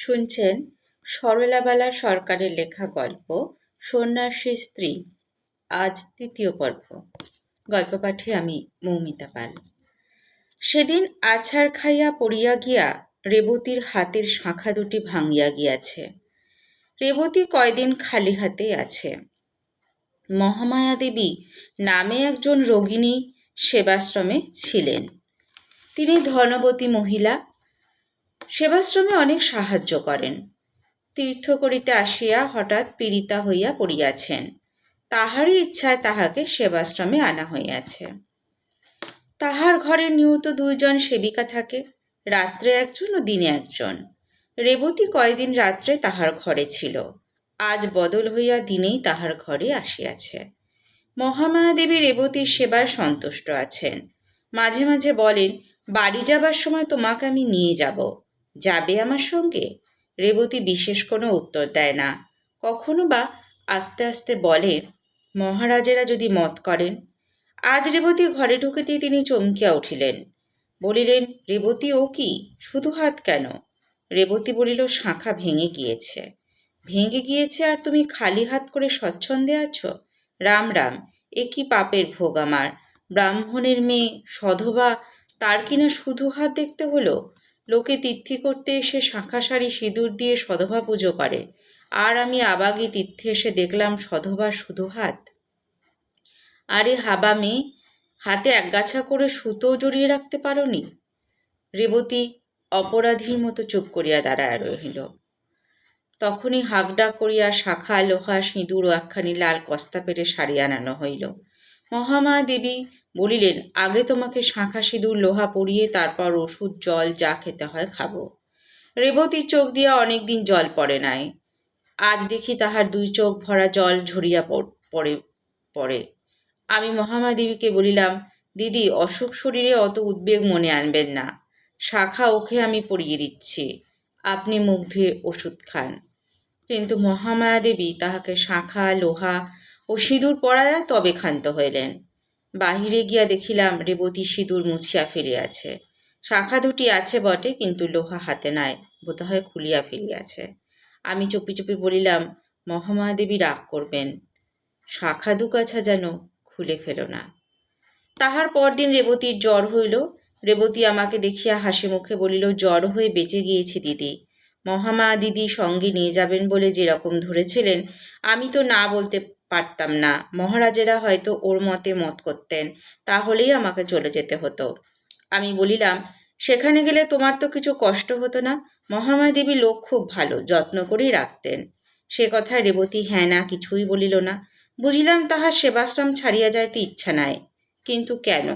শুনছেন সরলাবালা সরকারের লেখা গল্প সন্ন্যাসী স্ত্রী। আজ তৃতীয় পর্ব। গল্প পাঠে আমি মৌমিতা পাল। সেদিন আছাড় খাইয়া পড়িয়া গিয়া রেবতীর হাতের শাঁখা দুটি ভাঙিয়া গিয়াছে। রেবতী কয়দিন খালি হাতেই আছে। মহামায়া দেবী নামে একজন রোগিণী সেবাশ্রমে ছিলেন। তিনি ধনবতী মহিলা সেবাশ্রমে অনেক সাহায্য করেন। তীর্থ করিতে আসিয়া হঠাৎ পীড়িতা হইয়া পড়িয়াছেন। তাহারই ইচ্ছায় তাহাকে সেবাশ্রমে আনা হইয়াছে। তাহার ঘরে নিয়ত দুইজন সেবিকা থাকে, রাত্রে একজন ও দিনে একজন। রেবতী কয়দিন রাত্রে তাহার ঘরে ছিল। আজ বদল হইয়া দিনেই তাহার ঘরে আসিয়াছে। মহামায়াদেবী রেবতীর সেবায় সন্তুষ্ট আছেন। মাঝে মাঝে বলেন, বাড়ি যাবার সময় তোমাকে আমি নিয়ে যাব। যাবে আমার সঙ্গে? রেবতী বিশেষ কোনো উত্তর দেয় না। কখনো বা আস্তে আস্তে বলে, মহারাজেরা যদি মত করেন। আজ রেবতী ঘরে ঢুকিতেই তিনি চমকিয়া উঠিলেন। বলিলেন, রেবতী, ও কি? শুধু হাত কেন? রেবতী বলিল, শাঁখা ভেঙে গিয়েছে। ভেঙে গিয়েছে আর তুমি খালি হাত করে স্বচ্ছন্দে আছো? রাম রাম, এ কি পাপের ভোগ আমার? ব্রাহ্মণের মেয়ে, সধবা, তার কিনা শুধু হাত দেখতে হলো? লোকে তিথি করতে এসে শাঁখা শাড়ি সিঁদুর দিয়ে সধবা পুজো করে। আর আমি আবাগি তীর্থে এসে দেখলাম সধবা শুধু হাত। আরে হাবা মেয়ে, হাতে একগাছা করে সুতো জড়িয়ে রাখতে পারোনি? রেবতী অপরাধীর মতো চুপ করিয়া দাঁড়ায় রহিল। তখনই হাঁকডাক করিয়া শাখা, লোহা, সিঁদুর ও একখানি লাল কস্তা পেরে শাড়ি আনানো হইল। মহামায়া দেবী বলিলেন, আগে তোমাকে শাঁখা সিঁদুর, লোহা পরিয়ে তারপর ওষুধ, জল যা খেতে হয় খাব। রেবতীর চোখ দিয়া অনেক দিন জল পড়ে নাই। আজ দেখি তাহার দুই চোখ ভরা জল ঝরিয়া পড়ে পড়ে আমি মহামায়া দেবীকে বলিলাম, দিদি, অসুখ শরীরে অত উদ্বেগ মনে আনবেন না। শাখা ওকে আমি পরিয়ে দিচ্ছি। আপনি মুখ ধুয়ে ওষুধ খান। কিন্তু মহামায়া দেবী তাহাকে শাঁখা, লোহা ও সিঁদুর পরাইয়া তবে ক্ষান্ত হইলেন। বাহিরে গিয়া দেখিলাম রেবতী সিঁদুর মুছিয়া ফেলিয়াছে। শাখা দুটি আছে বটে, কিন্তু লোহা হাতে নাই, বোধহয় খুলিয়া ফেলিয়াছে। আমি চুপি চুপি বলিলাম মহামায়া দেবী রাগ করবেন, শাখা দুকাছা যেন খুলে ফেল না। তাহার পরদিন রেবতীর জ্বর হইল। রেবতী আমাকে দেখিয়া হাসি মুখে বলিল, জ্বর হয়ে বেঁচে গিয়েছি দিদি মহামা দিদি সঙ্গে নিয়ে যাবেন বলে যেরকম ধরেছিলেন, আমি তো না বলতে পারতাম না। মহারাজেরা হয়তো ওর মতে মত করতেন, তাহলেই আমাকে চলে যেতে হতো। আমি বলিলাম, সেখানে গেলে তোমার তো কিছু কষ্ট হতো না? মহামায়া দেবী লোক খুব ভালো, যত্ন করেই রাখতেন। সে কথায় রেবতী হ্যাঁ না, কিছুই বলিল না। বুঝিলাম তাহার সেবাশ্রম ছাড়িয়া যাইতে ইচ্ছা নাই, কিন্তু কেন?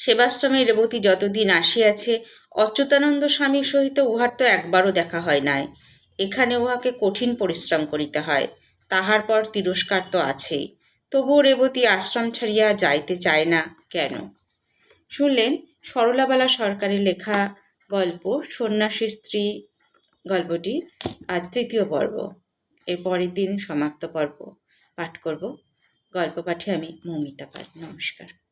সেবাশ্রমে রেবতী যতদিন আসিয়াছে, অচ্যুতানন্দ স্বামীর সহিত উহার তো একবারও দেখা হয় নাই। এখানে উহাকে কঠিন পরিশ্রম করিতে হয়। তাহার পর তিরস্কার তো আছেই। তবুও রেবতী আশ্রম ছাড়িয়া যাইতে চায় না কেন? শুনলেন সরলাবালা সরকারের লেখা গল্প সন্ন্যাসী স্ত্রী গল্পটি আজ তৃতীয় পর্ব। এর পরের দিন সমাপ্ত পর্ব। পাঠ করব। গল্প পাঠে আমি মৌমিতা পাল। নমস্কার।